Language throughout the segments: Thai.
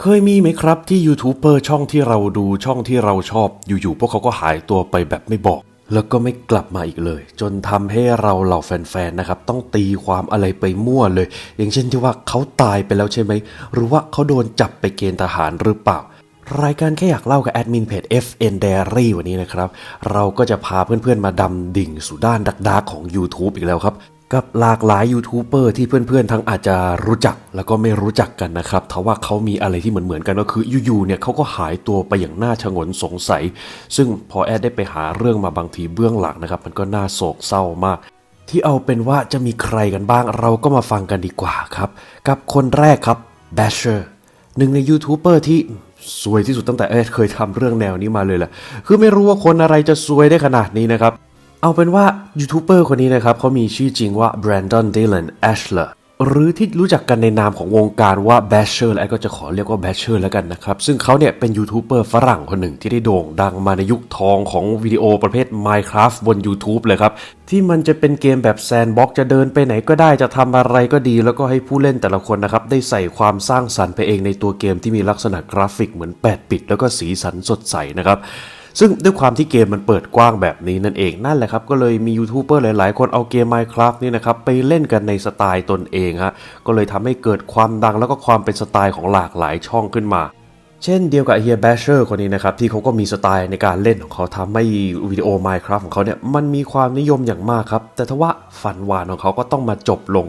เคยมีไหมครับที่ยูทูบเบอร์ช่องที่เราดูช่องที่เราชอบอยู่ๆพวกเขาก็หายตัวไปแบบไม่บอก แล้วก็ไม่กลับมาอีกเลย จนทำให้เราเหล่าแฟนๆนะครับ ต้องตีความอะไรไปมั่วเลย อย่างเช่นที่ว่าเขาตายไปแล้วใช่ไหม หรือว่าเขาโดนจับไปเกณฑ์ทหารหรือเปล่ารายการแค่อยากเล่ากับแอดมินเพจ FN Diary วันนี้นะครับ เราก็จะพาเพื่อนๆมาดำดิ่งสู่ด้านดักๆของ YouTube อีกแล้วครับ กับหลากหลายยูทูบเบอร์ที่เพื่อนๆ ทั้งอาจจะรู้จักแล้วก็ไม่รู้จักกันนะครับทว่าเขามีอะไรที่เหมือนๆกันก็คืออยู่ๆเนี่ยเขาก็หายตัวไปอย่างน่าชงนสงสัย ซึ่งพอแอดได้ไปหาเรื่องมาบางทีเบื้องหลังนะครับ มันก็น่าโศกเศร้ามาก ที่เอาเป็นว่าจะมีใครกันบ้าง เราก็มาฟังกันดีกว่าครับ กับคนแรกครับ Basher หนึ่งในยูทูบเบอร์ที่สวยที่สุดตั้งแต่เอดเคยทำเรื่องแนวนี้มาเลยแหละคือไม่รู้ว่าคนอะไรจะสวยได้ขนาดนี้นะครับ เอาเป็นว่ายูทูบเบอร์คนนี้นะครับเขามีชื่อจริงว่า Brandon Dylan Ashler หรือที่รู้จักกันในนามของวงการว่า Basher และก็จะขอเรียกว่า Basher แล้วกันนะครับ ซึ่งเขาเนี่ยเป็นยูทูบเบอร์ฝรั่งคนหนึ่งที่ได้โด่งดังมาในยุคทองของวิดีโอประเภท Minecraft บน YouTube เลยครับ ที่มันจะเป็นเกมแบบแซนบ็อกจะเดินไปไหนก็ได้จะทำอะไรก็ดี แล้วก็ให้ผู้เล่นแต่ละคนนะครับ ได้ใส่ความสร้างสรรค์ไปเองในตัวเกมที่มีลักษณะกราฟิกเหมือน 8 ปิด แล้วก็สีสันสดใสนะครับ ซึ่งด้วยความที่เกมมันเปิดกว้างแบบนี้นั่นเองนั่นแหละครับ ก็เลยมียูทูบเบอร์หลาย ๆ คนเอาเกม Minecraft นี่นะครับ ไปเล่นกันในสไตล์ตนเองฮะก็เลยทำให้เกิดความดังแล้วก็ความเป็นสไตล์ของหลากหลายช่องขึ้นมาเช่นเดียวกับเฮียแบชเชอร์คนนี้นะครับ ที่เขาก็มีสไตล์ในการเล่นของเขาทำให้วิดีโอ Minecraft ของเขาเนี่ย มันมีความนิยมอย่างมากครับ แต่ทว่าฝันหวานของเขาก็ต้องมาจบลง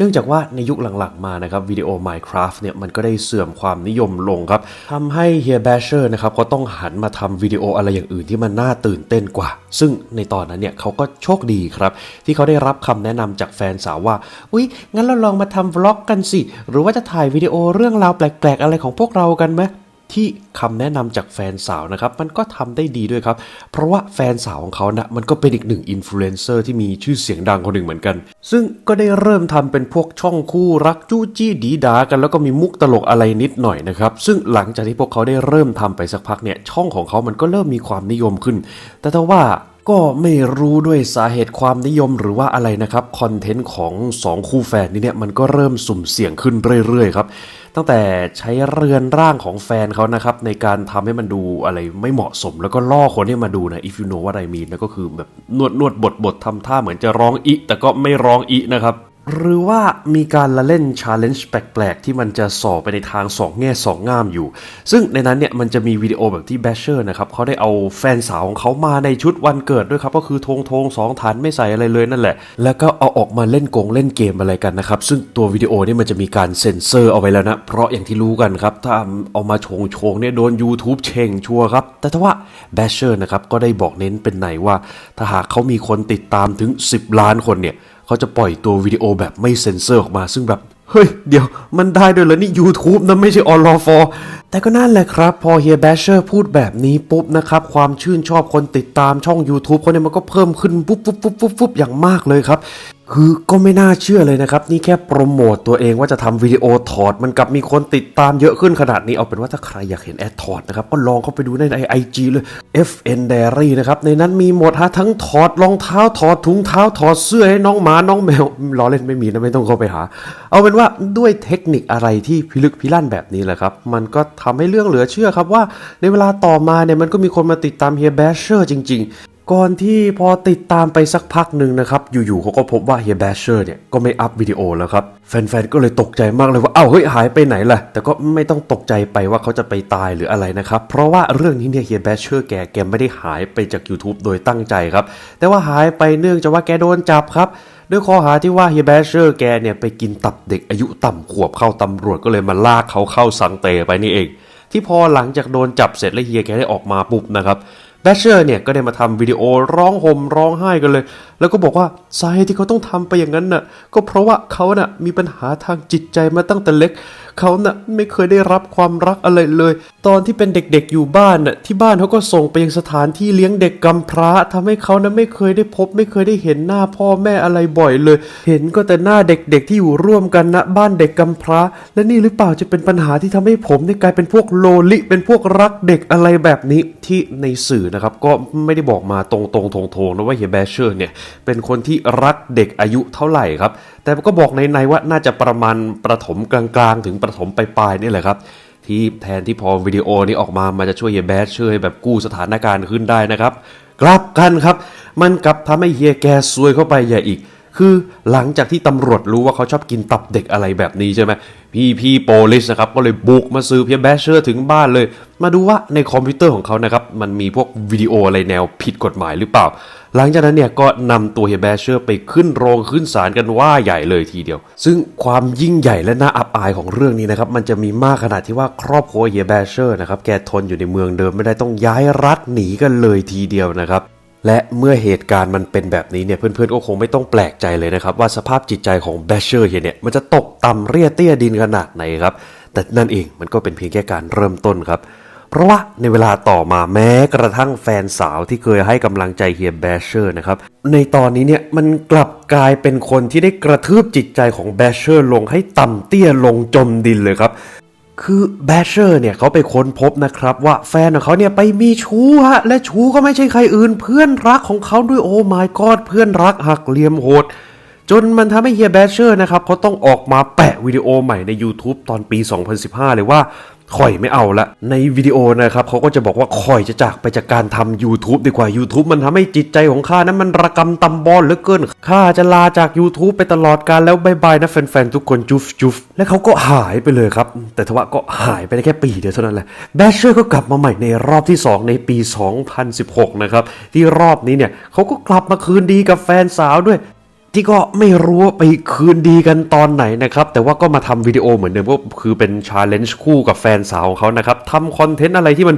เนื่องจากว่าในยุคหลังๆมานะครับวิดีโอ Minecraft เนี่ยมันก็ได้เสื่อมความนิยมลงครับทำให้เฮียแบชเชอร์นะครับเขาต้องหันมาทำวิดีโออะไรอย่างอื่นที่มันน่าตื่นเต้นกว่า ซึ่งในตอนนั้นเนี่ยเขาก็โชคดีครับที่เขาได้รับคำแนะนำจากแฟนสาวว่า อุ๊ย งั้นเราลองมาทำวล็อกกันสิ หรือว่าจะถ่ายวิดีโอเรื่องราวแปลกๆ อะไรของพวกเรากันไหม ที่คำแนะนำจากแฟนสาวนะครับมันก็ทำได้ดีด้วยครับ เพราะว่าแฟนสาวของเขานะมันก็เป็นอีกหนึ่งอินฟลูเอนเซอร์ที่มีชื่อเสียงดังคนหนึ่งเหมือนกัน ซึ่งก็ได้เริ่มทำเป็นพวกช่องคู่รักจู้จี้ดีดากัน แล้วก็มีมุกตลกอะไรนิดหน่อยนะครับซึ่งหลังจากที่พวกเขาได้เริ่มทำไปสักพักเนี่ยช่องของเขามันก็เริ่มมีความนิยมขึ้น แต่ถ้าว่า ก็ไม่รู้ด้วยสาเหตุความนิยมหรือว่าอะไรนะครับ คอนเทนต์ของ 2 คู่แฟนนี้เนี่ยมันก็เริ่มสุ่มเสี่ยงขึ้นเรื่อยๆครับ ตั้งแต่ใช้เรือนร่างของแฟนเขานะครับ ในการทำให้มันดูอะไรไม่เหมาะสม แล้วก็ล่อคนให้มาดูนะ if you know what I mean นะก็คือแบบนวดนวดบทบททำท่าเหมือนจะร้องอิแต่ก็ไม่ร้องอินะครับ หรือว่ามีการละเล่น challenge แปลกๆ ที่มันจะส่อไปในทางสองแง่สองงามอยู่ ซึ่งในนั้นเนี่ยมันจะมีวิดีโอแบบที่ Basher นะครับเขาได้เอาแฟนสาวของเขามาในชุดวันเกิดด้วยครับ ก็คือธงธงสองฐานไม่ใส่อะไรเลยนั่นแหละ แล้วก็เอาออกมาเล่นกงเล่นเกมอะไรกันนะครับ ซึ่งตัววิดีโอนี่มันจะมีการเซ็นเซอร์เอาไว้แล้วนะ เพราะอย่างที่รู้กันครับ ถ้าเอามาโชงโชงเนี่ยโดน YouTube เชงชัวร์ครับ แต่ถ้าว่า Basher นะครับก็ได้บอกเน้นเป็นไหนว่า ถ้าหากเขามีคนติดตามถึง 10 ล้านคนเนี่ย เขาจะปล่อยตัววิดีโอแบบไม่เซ็นเซอร์ออกมา ซึ่งแบบเฮ้ย เดี๋ยวมันได้ด้วยเหรอนี่ YouTube นะไม่ใช่ออลอฟอแต่ก็นั่นแหละครับ พอเฮียแบชเชอร์พูดแบบนี้ปุ๊บนะครับ ความชื่นชอบคนติดตามช่อง YouTube คนเนี่ยมันก็เพิ่มขึ้นปุ๊บปุ๊บปุ๊บปุ๊บปุ๊บอย่างมากเลยครับ คือก็ไม่น่าเชื่อเลยนะครับ นี่แค่โปรโมตตัวเองว่าจะทำวิดีโอถอด มันกลับมีคนติดตามเยอะขึ้นขนาดนี้เอาเป็นว่าถ้าใครอยากเห็นแอดถอดนะครับ ก็ลองเข้าไปดูในไอจีเลย FN Diary นะครับ ในนั้นมีหมดฮะทั้งถอดรองเท้าถอดถุงเท้าถอดเสื้อให้น้องหมาน้องแมวล้อเล่นไม่มีนะไม่ต้องเข้าไปหา เอาเป็นว่าด้วยเทคนิคอะไรที่พิลึกพิลั่นแบบนี้แหละครับมันก็ทำให้เรื่องเหลือเชื่อครับว่าในเวลาต่อมาเนี่ยมันก็มีคนมาติดตามเฮียแบชเชอร์จริงๆ ก่อนที่พอติดตามไปสักพักหนึ่งนะครับ อยู่ๆเขาก็พบว่าเฮียแบชเชอร์เนี่ยก็ไม่อัพวิดีโอแล้วครับ แฟนๆ ก็เลยตกใจมากเลยว่า เอ้าเฮ้ยหายไปไหนล่ะ แต่ก็ไม่ต้องตกใจไปว่าเขาจะไปตายหรืออะไรนะครับ เพราะว่าเรื่องนี้เนี่ยเฮียแบชเชอร์แกแกไม่ได้หายไปจาก YouTube โดยตั้งใจครับ แต่ว่าหายไปเนื่องจากว่าแกโดนจับครับด้วยข้อหาที่ว่าเฮียแบชเชอร์แกเนี่ยไปกินตับเด็กอายุต่ำขวบเข้าตำรวจก็เลยมาลากเขาเข้าสังเตไปนี่เอง ที่พอหลังจากโดนจับเสร็จแล้วเฮียแกได้ออกมาปุ๊บนะครับ แบชเชอร์เนี่ยก็ได้มาทำวิดีโอร้องห่มร้องไห้กันเลย แล้วก็บอกว่าสาเหตุที่เขาต้องทำไปอย่างนั้นน่ะ ก็เพราะว่าเขาน่ะมีปัญหาทางจิตใจมาตั้งแต่เล็ก เขาน่ะไม่เคยได้รับความรักอะไรเลย ตอนที่เป็นเด็กๆอยู่บ้านน่ะที่บ้านเขาก็ส่งไปยังสถานที่เลี้ยงเด็กกำพร้าทำให้เขาน่ะไม่เคยได้พบ ไม่เคยได้เห็นหน้าพ่อแม่อะไรบ่อยเลย เห็นก็แต่หน้าเด็กๆที่อยู่ร่วมกันนะบ้านเด็กกำพร้า และนี่หรือเปล่าจะเป็นปัญหาที่ทำให้ผมเนี่ยกลายเป็นพวกโลลิเป็นพวกรักเด็กอะไรแบบนี้ที่ในสื่อนะครับก็ไม่ได้บอกมาตรงๆทงๆนะว่าเฮียแบชเชอร์เนี่ยเป็นคนที่รักเด็กอายุเท่าไหร่ครับ แต่ก็บอกในๆว่าน่าจะประมาณประถมกลางๆ ถึงประถมปลายๆนี่แหละครับที่แทนที่พอวิดีโอนี้ออกมา มันจะช่วยเฮียแบดช่วยแบบกู้สถานการณ์ขึ้นได้นะครับ กลับกันครับ มันกลับทำให้เฮียแกซวยเข้าไปใหญ่อีก คือหลังจากที่ตำรวจรู้ว่าเขาชอบกินตับเด็กอะไรแบบนี้ใช่ไหมพี่พี่โปลิสนะครับก็เลยบุกมาสืบเฮียแบชเชอร์ถึงบ้านเลย มาดูว่าในคอมพิวเตอร์ของเขานะครับมันมีพวกวิดีโออะไรแนวผิดกฎหมายหรือเปล่า หลังจากนั้นเนี่ยก็นำตัวเฮียแบชเชอร์ไปขึ้นโรงขึ้นศาลกันว่าใหญ่เลยทีเดียว ซึ่งความยิ่งใหญ่และน่าอับอายของเรื่องนี้นะครับมันจะมีมากขนาดที่ว่าครอบครัวเฮียแบชเชอร์นะครับแกทนอยู่ในเมืองเดิมไม่ได้ต้องย้ายรัฐหนีกันเลยทีเดียวนะครับ และเมื่อเหตุการณ์มันเป็นแบบนี้เนี่ยเพื่อนๆก็คงไม่ต้องแปลกใจเลยนะครับ ว่าสภาพจิตใจของแบชเชอร์เฮียเนี่ยมันจะตกต่ำเรียเตี้ยดินขนาดไหนครับ แต่นั่นเองมันก็เป็นเพียงแค่การเริ่มต้นครับ เพราะว่าในเวลาต่อมาแม้กระทั่งแฟนสาวที่เคยให้กำลังใจเฮียแบชเชอร์นะครับ ในตอนนี้เนี่ยมันกลับกลายเป็นคนที่ได้กระทืบจิตใจของแบชเชอร์ลงให้ต่ำเตี้ยลงจมดินเลยครับ คือแบชเชอร์เนี่ยเขาไปค้นพบนะครับว่าแฟนของเขาเนี่ยไปมีชู้ฮะ และชู้ก็ไม่ใช่ใครอื่น เพื่อนรักของเขาด้วยโอ้ my god เพื่อนรักหักเหลี่ยมโหด จนมันทำให้เฮียแบชเชอร์นะครับเขาต้องออกมาแปะวิดีโอใหม่ใน YouTube ตอนปี 2015 เลยว่า ข่อยไม่เอาละ ในวิดีโอนะครับเขาก็จะบอกว่าข่อยจะจากไปจากการทำ YouTube ดีกว่า YouTube มันทำให้จิตใจของข้านั้นมันระกำตำบอลเหลือเกินข้าจะลาจาก YouTube ไปตลอดกาลแล้วบายบายนะแฟนๆ ทุกคนจุฟจุฟและเขาก็หายไปเลยครับ แต่ทว่าก็หายไปได้แค่ปีเดียวเท่านั้นแหละแบชเชอร์ก็กลับมาใหม่ในรอบที่ 2 ในปี 2016 นะครับที่รอบนี้เนี่ยเขาก็กลับมาคืนดีกับแฟนสาวด้วย ที่ก็ไม่รู้ว่าไปคืนดีกันตอนไหนนะครับ แต่ว่าก็มาทำวิดีโอเหมือนเดิมก็คือเป็นชาเลนจ์คู่กับแฟนสาวของเขานะครับทำคอนเทนต์อะไรที่มัน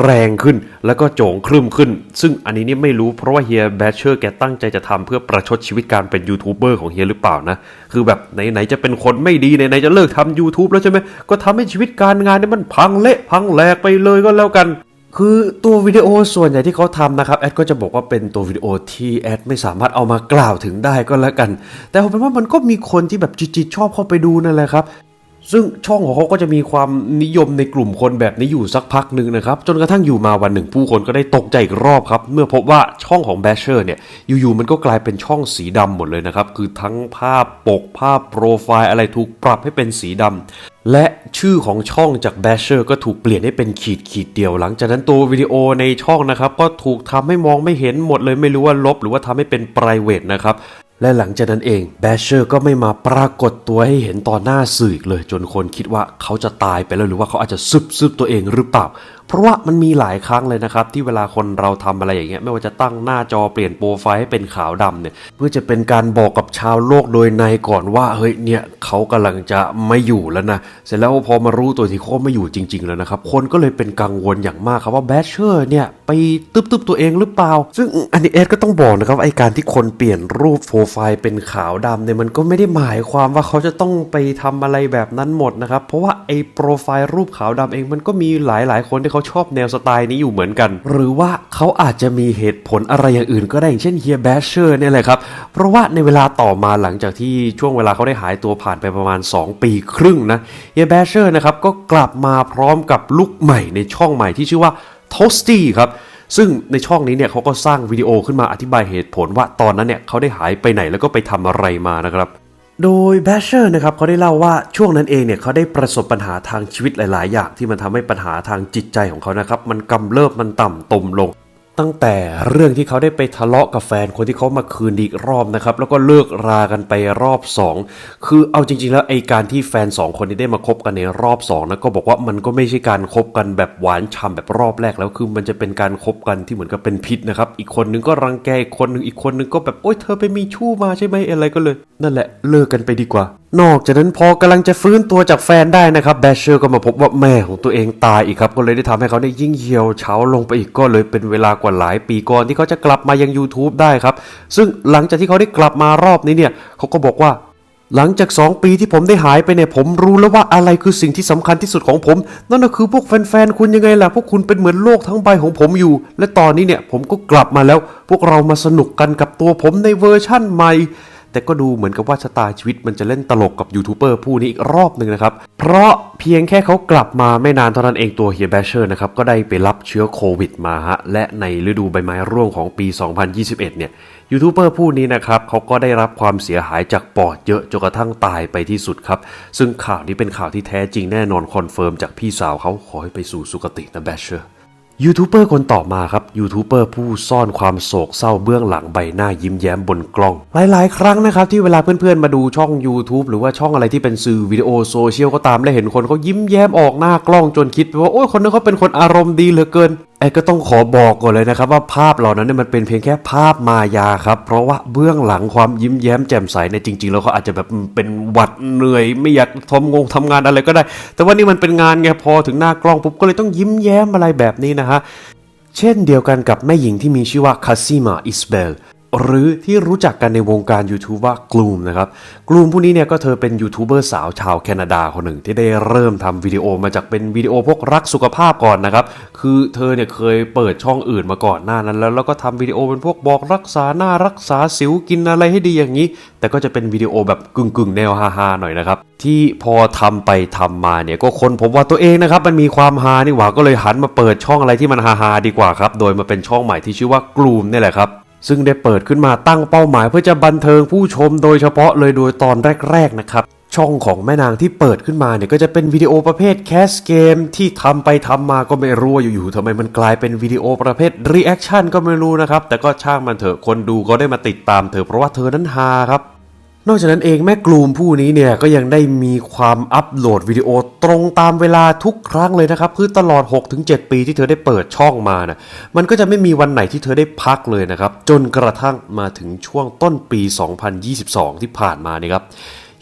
แรงขึ้น แล้วก็โจงครึ่มขึ้น ซึ่งอันนี้นี่ไม่รู้เพราะว่าเฮียแบชเชอร์แกตั้งใจจะทำเพื่อประชดชีวิตการเป็นยูทูบเบอร์ของเฮียหรือเปล่านะ คือแบบไหนๆจะเป็นคนไม่ดีไหนๆจะเลิกทำ YouTube แล้วใช่ไหมก็ทำให้ชีวิตการงานเนี่ยมันพังเละพังแหลกไปเลยก็แล้วกัน คือตัววิดีโอส่วนใหญ่ที่เขาทำนะครับ แอดก็จะบอกว่าเป็นตัววิดีโอที่แอดไม่สามารถเอามากล่าวถึงได้ก็แล้วกัน แต่ผมเป็นว่ามันก็มีคนที่แบบจิตๆชอบเข้าไปดูนั่นแหละครับซึ่งช่องของเขาก็จะมีความนิยมในกลุ่มคนแบบนี้อยู่สักพักหนึ่งนะครับ จนกระทั่งอยู่มาวันหนึ่งผู้คนก็ได้ตกใจอีกรอบครับ เมื่อพบว่าช่องของแบชเชอร์เนี่ย อยู่ๆมันก็กลายเป็นช่องสีดำหมดเลยนะครับ คือทั้งภาพปกภาพโปรไฟล์อะไรถูกปรับให้เป็นสีดำ และชื่อของช่องจากแบชเชอร์ก็ถูกเปลี่ยนให้เป็นขีดขีดเดียว หลังจากนั้นตัววิดีโอในช่องนะครับ ก็ถูกทำให้มองไม่เห็นหมดเลยไม่รู้ว่าลบหรือว่าทำให้เป็น p r i v a t นะครับและหลังจากนั้นเองแบชเชอร์ก็ไม่มาปรากฏตัวให้เห็นต่อหน้าสื่อเลย จนคนคิดว่าเขาจะตายไปแล้วหรือว่าเขาอาจจะซึบซึบตัวเองหรือเปล่า ราะว่ามันมีหลายครั้งเลยนะครับที่เวลาคนเราทำอะไรอย่างเงี้ยไม่ว่าจะตั้งหน้าจอเปลี่ยนโปรไฟล์ให้เป็นขาวดำเนี่ยเพื่อจะเป็นการบอกกับชาวโลกโดยในก่อนว่าเฮ้ยเนี่ยเขากำลังจะไม่อยู่แล้วนะเสร็จแล้วพอมารู้ตัวที่เขาไม่อยู่จริง ๆ แล้วนะครับคนก็เลยเป็นกังวลอย่างมากครับว่าแบชเชอร์เนี่ยไปตึบๆตัวเองหรือเปล่า ซึ่งอันนี้เอสก็ต้องบอกนะครับไอการที่คนเปลี่ยนรูปโปรไฟล์เป็นขาวดำเนี่ยมันก็ไม่ได้หมายความว่าเขาจะต้องไปทำอะไรแบบนั้นหมดนะครับเพราะว่าไอโปรไฟล์รูปขาวดำเองมันก็มีหลายๆ คนที่เขาชอบแนวสไตล์นี้อยู่เหมือนกัน หรือว่าเขาอาจจะมีเหตุผลอะไรอย่างอื่นก็ได้อย่างเช่นเฮียแบชเชอร์เนี่ยแหละครับ เพราะว่าในเวลาต่อมาหลังจากที่ช่วงเวลาเขาได้หายตัวผ่านไปประมาณ 2 ปีครึ่งนะเฮียแบชเชอร์นะครับก็กลับมาพร้อมกับลุคใหม่ในช่องใหม่ที่ชื่อว่า Toasty ครับซึ่งในช่องนี้เนี่ยเขาก็สร้างวิดีโอขึ้นมาอธิบายเหตุผลว่าตอนนั้นเนี่ยเขาได้หายไปไหนแล้วก็ไปทำอะไรมานะครับ โดยแบชเชอร์นะครับเขาได้เล่าว่าช่วงนั้นเองเนี่ยเขาได้ประสบปัญหาทางชีวิตหลาย ๆ อย่างที่มันทำให้ปัญหาทางจิตใจของเขานะครับมันกำเริบมันต่ำตมลง ตั้งแต่เรื่องที่เขาได้ไปทะเลาะกับแฟนคนที่เขามาคืนดีอีกรอบนะครับ แล้วก็เลิกรากันไปรอบ 2 คือเอาจริง ๆ แล้วไอการที่แฟน 2 คนนี้ได้มาคบกันในรอบ2นะก็บอกว่ามันก็ไม่ใช่การคบกันแบบหวานฉ่ำแบบรอบแรกแล้วคือมันจะเป็นการคบกันที่เหมือนกับเป็นพิษนะครับ อีกคนนึงก็รังแกอีกคนนึงอีกคนนึงก็แบบโอ๊ยเธอไปมีชู้มาใช่ไหมอะไรก็เลย นั่นแหละเลิกกันไปดีกว่า นอกจากนั้นพอกำลังจะฟื้นตัวจากแฟนได้นะครับแบชเชอร์ก็มาพบว่าแม่ของตัวเองตายอีกครับก็เลยได้ทำให้เขาได้ยิ่งเหี่ยวเฉาลงไปอีกก็เลยเป็นเวลาว่าหลายปีก่อนที่เขาจะกลับมายัง YouTube ได้ครับ ซึ่งหลังจากที่เขาได้กลับมารอบนี้เนี่ยเขาก็บอกว่า หลังจาก 2 ปีที่ผมได้หายไปเนี่ยผมรู้แล้วว่าอะไรคือสิ่งที่สำคัญที่สุดของผม นั่นก็คือพวกแฟนๆคุณยังไงล่ะพวกคุณเป็นเหมือนโลกทั้งใบของผมอยู่ และตอนนี้เนี่ยผมก็กลับมาแล้ว พวกเรามาสนุกกันกับตัวผมในเวอร์ชั่นใหม่ แต่ก็ดูเหมือนกับว่าชะตาชีวิตมันจะเล่นตลกกับยูทูบเบอร์ผู้นี้อีกรอบหนึ่งนะครับ เพราะเพียงแค่เขากลับมาไม่นานเท่านั้นเองตัวเฮียแบชเชอร์นะครับก็ได้ไปรับเชื้อโควิดมาฮะและในฤดูใบไม้ร่วงของปี 2021 เนี่ยยูทูบเบอร์ผู้นี้นะครับเขาก็ได้รับความเสียหายจากปอดเยอะจนกระทั่งตายไปที่สุดครับ ซึ่งข่าวนี้เป็นข่าวที่แท้จริงแน่นอนคอนเฟิร์มจากพี่สาวเขาขอให้ไปสู่สุคตินะแบชเชอร์ ยูทูบเบอร์คนต่อมาครับยูทูบเบอร์ผู้ซ่อนความโศกเศร้าเบื้องหลังใบหน้ายิ้มแย้มบนกล้อง หลายๆ ครั้งนะครับที่เวลาเพื่อนๆมาดูช่อง YouTube หรือว่าช่องอะไรที่เป็นสื่อวิดีโอโซเชียลก็ตามและเห็นคนเขายิ้มแย้มออกหน้ากล้องจนคิดไปว่าโอ้ยคนนั้นเขาเป็นคนอารมณ์ดีเหลือเกินไอ้ก็ต้องขอบอกก่อนเลยนะครับว่าภาพเหล่านั้นเนี่ยมันเป็นเพียงแค่ภาพมายาครับ เพราะว่าเบื้องหลังความยิ้มแย้มแจ่มใสเนี่ยจริง ๆ แล้วเขาอาจจะแบบเป็นหวัดเหนื่อย ไม่อยากทำงงทำงานอะไรก็ได้ แต่ว่านี่มันเป็นงานไงพอถึงหน้ากล้องปุ๊บก็เลยต้องยิ้มแย้มอะไรแบบนี้นะฮะ เช่นเดียวกันกับแม่หญิงที่มีชื่อว่าคาซิมาอิสเบล หรือที่รู้จักกันในวงการ YouTube ว่ากลูมนะครับกลูมผู้นี้เนี่ยก็เธอเป็นยูทูบเบอร์สาวชาวแคนาดาคนหนึ่ง ที่ได้เริ่มทำวิดีโอมาจากเป็นวิดีโอพวกรักสุขภาพก่อนนะครับ คือเธอเนี่ยเคยเปิดช่องอื่นมาก่อนหน้านั้น แล้วแล้วก็ทำวิดีโอเป็นพวกบอกรักษาหน้ารักษาสิวกินอะไรให้ดีอย่างนี้ แต่ก็จะเป็นวิดีโอแบบกึ่งกึ่งๆแนวฮาๆหน่อยนะครับที่พอทำไปทำมาเนี่ยก็คนพบว่าตัวเองนะครับมันมีความฮานี่หว่าก็เลยหันมาเปิดช่องอะไรที่มันฮาๆดีกว่าครับโดยมาเป็นช่องใหม่ที่ชื่อว่ากลูมนี่แหละครับ ซึ่งได้เปิดขึ้นมาตั้งเป้าหมายเพื่อจะบันเทิงผู้ชมโดยเฉพาะเลยโดยตอนแรกๆนะครับช่องของแม่นางที่เปิดขึ้นมาเนี่ยก็จะเป็นวิดีโอประเภทแคสเกมที่ทำไปทำมาก็ไม่รู้ว่าอยู่ๆทำไมมันกลายเป็นวิดีโอประเภทรีแอคชั่นก็ไม่รู้นะครับ แต่ก็ช่างมันเถอะคนดูก็ได้มาติดตามเธอเพราะว่าเธอนั้นฮาครับ นอกจากนั้นเองแม่กลูมผู้นี้เนี่ยก็ยังได้มีความอัปโหลดวิดีโอตรงตามเวลาทุกครั้งเลยนะครับ คือตลอด 6-7 ปีที่เธอได้เปิดช่องมานะมันก็จะไม่มีวันไหนที่เธอได้พักเลยนะครับ จนกระทั่งมาถึงช่วงต้นปี 2022 ที่ผ่านมานี่ครับ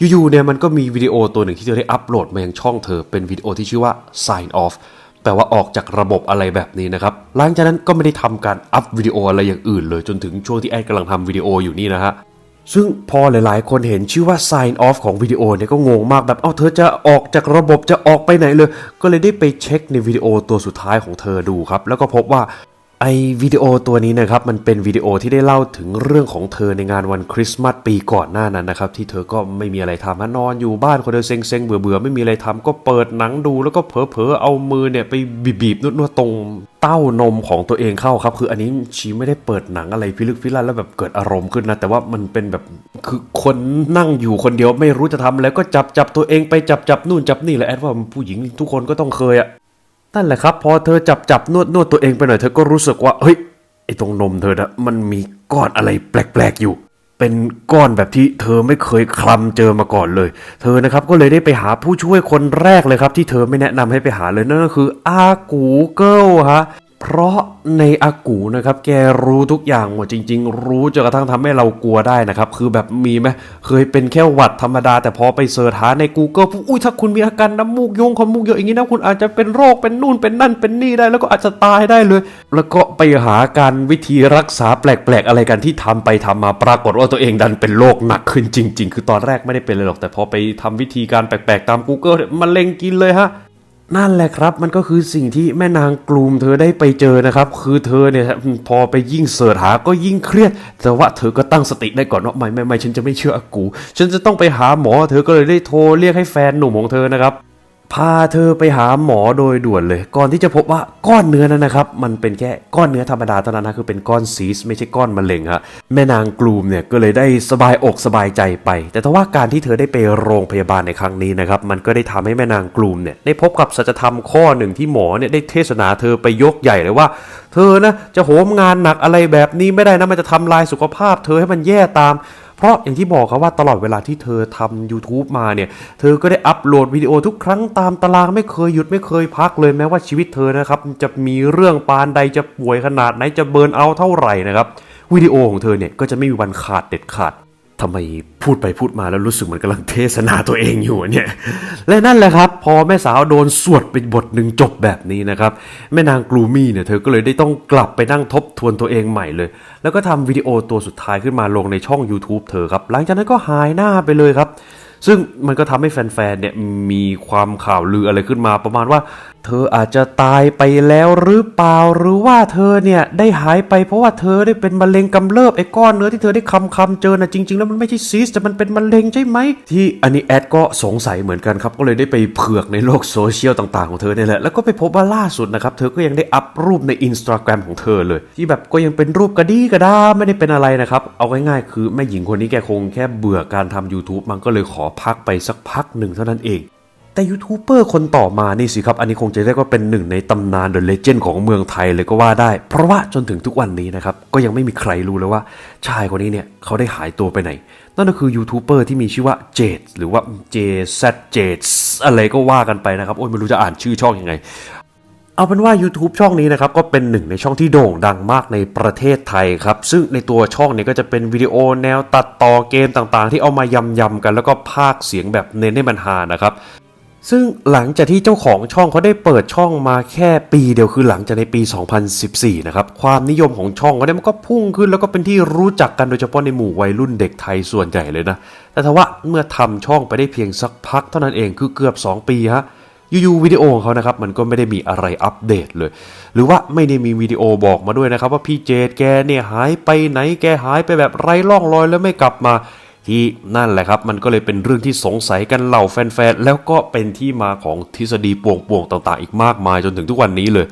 อยู่ๆเนี่ยมันก็มีวิดีโอตัวหนึ่งที่เธอได้อัปโหลดมายังช่องเธอเป็นวิดีโอที่ชื่อว่า sign off แปลว่าออกจากระบบอะไรแบบนี้นะครับหลังจากนั้นก็ไม่ได้ทำการอัพวิดีโออะไรอย่างอื่นเลยจนถึงช่วงที่แอดกำลังทำวิดีโออยู่นี่นะฮะ ซึ่งพอหลาย ๆ คนเห็นชื่อว่า sign off ของวิดีโอเนี่ยก็งงมากแบบเอ้าเธอจะออกจากระบบจะออกไปไหนเลย ก็เลยได้ไปเช็คในวิดีโอตัวสุดท้ายของเธอดูครับ แล้วก็พบว่า ไอวิดีโอตัวนี้นะครับมันเป็นวิดีโอที่ได้เล่าถึงเรื่องของเธอในงานวันคริสต์มาสปีก่อนหน้านั้นนะครับที่เธอก็ไม่มีอะไรทำนอนอยู่บ้านคนเดียวเซ็งๆเบื่อๆไม่มีอะไรทำก็เปิดหนังดูแล้วก็เผลอๆเอามือเนี่ยไปบีบๆนวดๆตรงเต้านมของตัวเองเข้าครับคืออันนี้ชีไม่ได้เปิดหนังอะไรพิลึกพิลั่นแล้วแบบเกิดอารมณ์ขึ้นนะแต่ว่ามันเป็นแบบคือคนนั่งอยู่คนเดียวไม่รู้จะทำอะไรก็จับจับตัวเองไปจับจับนู่นจับนี่แหละแอดว่าผู้หญิงทุกคนก็ต้องเคยอะ นั่นแหละครับ พอเธอจับจับนวดนวดตัวเองไปหน่อยเธอก็รู้สึกว่าเฮ้ยไอ้ตรงนมเธอนะมันมีก้อนอะไรแปลกๆอยู่ เป็นก้อนแบบที่เธอไม่เคยคลำเจอมาก่อนเลย เธอนะครับก็เลยได้ไปหาผู้ช่วยคนแรกเลยครับ ที่เธอไม่แนะนำให้ไปหาเลยนั่นก็คืออากูเกิลฮะ เพราะในอากูนะครับ แกรู้ทุกอย่างหมดจริง ๆ รู้จนกระทั่งทำให้เรากลัวได้นะครับ คือแบบมีไหมเคยเป็นแค่หวัดธรรมดา แต่พอไปเสิร์ชหาใน Google ปุ๊บอุ้ยถ้าคุณมีอาการน้ำมูกยงขมูกเยอะอย่างนี้นะคุณอาจจะเป็นโรคเป็นนู่นเป็นนั่นเป็นนี่ได้ แล้วก็อาจจะตายได้เลย แล้วก็ไปหาการวิธีรักษาแปลกๆ อะไรกันที่ทำไปทำมาปรากฏว่าตัวเองดันเป็นโรคหนักขึ้นจริง ๆ คือตอนแรกไม่ได้เป็นเลยหรอกแต่พอไปทำวิธีการแปลกๆตาม Google เนี่ยมะเร็งกินเลยฮะ นั่นแหละครับมันก็คือสิ่งที่แม่นางกลูมเธอได้ไปเจอนะครับ คือเธอเนี่ยพอไปยิ่งเสิร์ชหาก็ยิ่งเครียด แต่ว่าเธอก็ตั้งสติได้ก่อนว่าไม่ไม่ไม่ฉันจะไม่เชื่ออากู ฉันจะต้องไปหาหมอเธอก็เลยได้โทรเรียกให้แฟนหนุ่มของเธอนะครับ พาเธอไปหาหมอโดยด่วนเลย ก่อนที่จะพบว่าก้อนเนื้อนั้นนะครับ มันเป็นแค่ก้อนเนื้อธรรมดาเท่านั้นนะคือเป็นก้อนซีสไม่ใช่ก้อนมะเร็งฮะแม่นางกลูมเนี่ยก็เลยได้สบายอกสบายใจไป แต่ทว่าการที่เธอได้ไปโรงพยาบาลในครั้งนี้นะครับมันก็ได้ทำให้แม่นางกลูมเนี่ยได้พบกับสัจธรรมข้อหนึ่งที่หมอเนี่ยได้เทศนาเธอไปยกใหญ่เลยว่า เธอนะจะโหมงานหนักอะไรแบบนี้ไม่ได้นะมันจะทำลายสุขภาพ เธอให้มันแย่ตาม ราะอย่างที่บอกครับว่าตลอดเวลาที่เธอทำ YouTube มาเนี่ย เธอก็ได้อัปโหลดวิดีโอทุกครั้งตามตารางไม่เคยหยุดไม่เคยพักเลยแม้ว่าชีวิตเธอนะครับ จะมีเรื่องปานใดจะป่วยขนาดไหนจะเบิร์นเอาเท่าไหร่นะครับวิดีโอของเธอเนี่ยก็จะไม่มีวันขาดเด็ดขาด ทำไมพูดไปพูดมาแล้วรู้สึกเหมือนกำลังเทศนาตัวเองอยู่เนี่ย และนั่นแหละครับ พอแม่สาวโดนสวดเป็นบทหนึ่งจบแบบนี้นะครับ แม่นางกลูมี่เนี่ยเธอก็เลยได้ต้องกลับไปนั่งทบทวนตัวเองใหม่เลย แล้วก็ทำวิดีโอตัวสุดท้ายขึ้นมาลงในช่อง YouTube เธอครับ หลังจากนั้นก็หายหน้าไปเลยครับ ซึ่งมันก็ทำให้แฟนๆเนี่ยมีความข่าวลืออะไรขึ้นมาประมาณว่า เธออาจจะตายไปแล้วหรือเปล่าหรือว่าเธอเนี่ยได้หายไปเพราะว่าเธอได้เป็นมะเร็งกำเริบไอ้ก้อนเนื้อที่เธอได้คำคำเจอนะจริง ๆ แล้วมันไม่ใช่ซีสต์แต่มันเป็นมะเร็งใช่ไหมที่อันนี้แอดก็สงสัยเหมือนกันครับก็เลยได้ไปเผือกในโลกโซเชียลต่างๆของเธอเนี่ยแหละแล้วก็ไปพบว่าล่าสุดนะครับเธอก็ยังได้อัพรูปในอินสตาแกรมของเธอเลย ที่แบบก็ยังเป็นรูปกระดีกระดาไม่ได้เป็นอะไรนะครับเอาง่ายๆคือแม่หญิงคนนี้แกคงแค่เบื่อการทำ YouTube มันก็เลยขอพักไปสักพักหนึ่งเท่านั้นเอง แต่ยูทูบเบอร์คนต่อมานี่สิครับ อันนี้คงจะเรียกว่าเป็นหนึ่งในตำนานเดอะเลเจนด์ของเมืองไทยเลยก็ว่าได้ เพราะว่าจนถึงทุกวันนี้นะครับ ก็ยังไม่มีใครรู้เลยว่า ชายคนนี้เนี่ยเขาได้หายตัวไปไหน นั่นก็คือยูทูบเบอร์ที่มีชื่อว่าเจดหรือว่า JZ j a d อะไรก็ว่ากันไปนะครับ โอ้ยไม่รู้จะอ่านชื่อช่องยังไง เอาเป็นว่า YouTube ช่องนี้นะครับ ก็เป็นหนึ่งในช่องที่โด่งดังมากในประเทศไทยครับ ซึ่งในตัวช่องนี้ก็จะเป็นวิดีโอแนวตัดต่อเกมต่างๆ ที่เอามายำๆกันแล้วก็พากเสียงแบบเน้นให้มันฮานะครับซึ่งหลังจากที่เจ้าของช่องเขาได้เปิดช่องมาแค่ปีเดียวคือหลังจากในปี 2014 นะครับ ความนิยมของช่องเขาเนี่ยมันก็พุ่งขึ้นแล้วก็เป็นที่รู้จักกันโดยเฉพาะในหมู่วัยรุ่นเด็กไทยส่วนใหญ่เลยนะ แต่ทว่าเมื่อทำช่องไปได้เพียงสักพักเท่านั้นเองคือเกือบ 2 ปีฮะ อยู่ๆวิดีโอของเขานะครับมันก็ไม่ได้มีอะไรอัปเดตเลย หรือว่าไม่ได้มีวิดีโอบอกมาด้วยนะครับ ว่าพี่เจดแกเนี่ยหายไปไหนแกหายไปแบบไร้ร่องรอยแล้วไม่กลับมาที่นั่นแหละครับ มันก็เลยเป็นเรื่องที่สงสัยกันเหล่าแฟนๆ แล้วก็เป็นที่มาของทฤษฎีป่วงๆ ต่างๆ อีกมากมายจนถึงทุกวันนี้เลย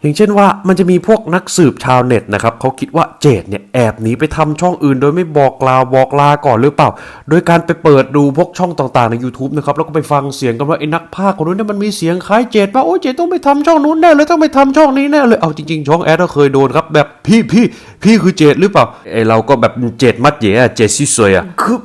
อย่างเช่นว่ามันจะมีพวกนักสืบชาวเน็ตนะครับเขาคิดว่า เจดเนี่ยแอบหนีไปทำช่องอื่น โดยไม่บอกกล่าวบอกลาก่อนหรือเปล่า โดยการไปเปิดดูพวกช่องต่างๆใน YouTube นะครับแล้วก็ไปฟังเสียงกันว่าไอ้นักพากย์คนนู้นเนี่ยมันมีเสียงคล้ายเจดป่ะโอ้เจดต้องไปทำช่องนู้นแน่เลยต้องไปทำช่องนี้แน่เลยเอาจริงๆช่องแอดก็เคยโดนครับแบบพี่พี่พี่คือเจดหรือเปล่าไอเราก็แบบเจดมัดเย่เจดซิสวยอะคือ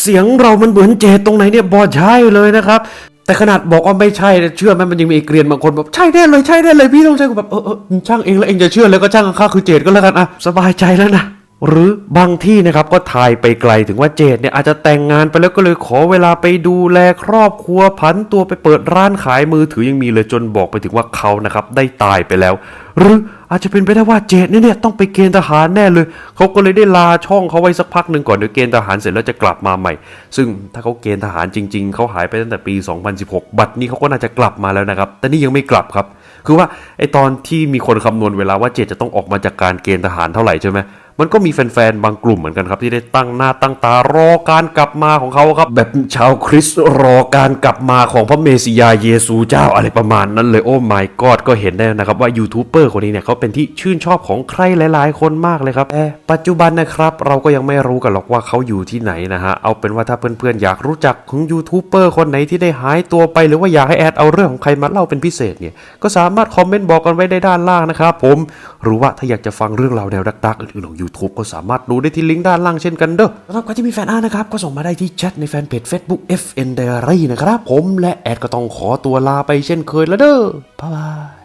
เสียงเรามันเหมือนเจดตรงไหนเนี่ยบอใช่เลยนะครับ แต่ขนาดบอกว่าไม่ใช่เชื่อไหมมันยังมีไอ้เกรียนบางคนแบบใช่แน่เลยใช่แน่เลยพี่ต้องใช่กูแบบเออเออช่างเองแล้วเองจะเชื่อเลยก็ช่างข้าคือเจดก็แล้วกันอะสบายใจแล้วนะ หรือบางที่นะครับก็ทายไปไกลถึงว่าเจดเนี่ยอาจจะแต่งงานไปแล้วก็เลยขอเวลาไปดูแลครอบครัวผันตัวไปเปิดร้านขายมือถือยังมีเลยจนบอกไปถึงว่าเขานะครับได้ตายไปแล้ว หรืออาจจะเป็นไปได้ว่าเจดเนี่ยเนี่ยต้องไปเกณฑ์ทหารแน่เลยเขาก็เลยได้ลาช่องเขาไว้สักพักหนึ่งก่อนเดี๋ยวเกณฑ์ทหารเสร็จแล้วจะกลับมาใหม่ ซึ่งถ้าเขาเกณฑ์ทหารจริง ๆเขาหายไปตั้งแต่ปี 2016 บัตรนี้เขาก็น่าจะกลับมาแล้วนะครับ แต่นี่ยังไม่กลับครับ คือว่าไอตอนที่มีคนคำนวณเวลาว่าเจดจะต้องออกมาจากการเกณฑ์ทหารเท่าไหร่ใช่ไหม มันก็มีแฟนๆ บางกลุ่มเหมือนกันครับ ที่ได้ตั้งหน้าตั้งตารอการกลับมาของเขาครับ แบบชาวคริสต์รอการกลับมาของพระเมสสิยาเยซูเจ้าอะไรประมาณนั้นเลยโอ้ my god ก็เห็นได้นะครับว่ายูทูบเบอร์คนนี้เนี่ยเขาเป็นที่ชื่นชอบของใครหลายๆ คนมากเลยครับแต่ปัจจุบันนะครับเราก็ยังไม่รู้กันหรอกว่าเขาอยู่ที่ไหนนะฮะเอาเป็นว่าถ้าเพื่อนๆอยากรู้จักของยูทูบเบอร์คนไหนที่ได้หายตัวไป หรือว่าอยากให้แอดเอาเรื่องของใครมาเล่าเป็นพิเศษเนี่ยก็สามารถคอมเมนต์บอกกันไว้ได้ด้านล่างนะครับผมหรือว่าถ้าอยากจะฟังเรื่องราวแนวดักๆอื่นๆของ YouTube ก็สามารถดูได้ที่ลิงก์ด้านล่างเช่นกันเด้อสำหรับใครที่มีแฟนอาร์ตนะครับ ก็ส่งมาได้ที่แชทในแฟนเพจ Facebook FN Diary นะครับ ผมและแอดก็ต้องขอตัวลาไปเช่นเคยแล้วเด้อบ๊ายบาย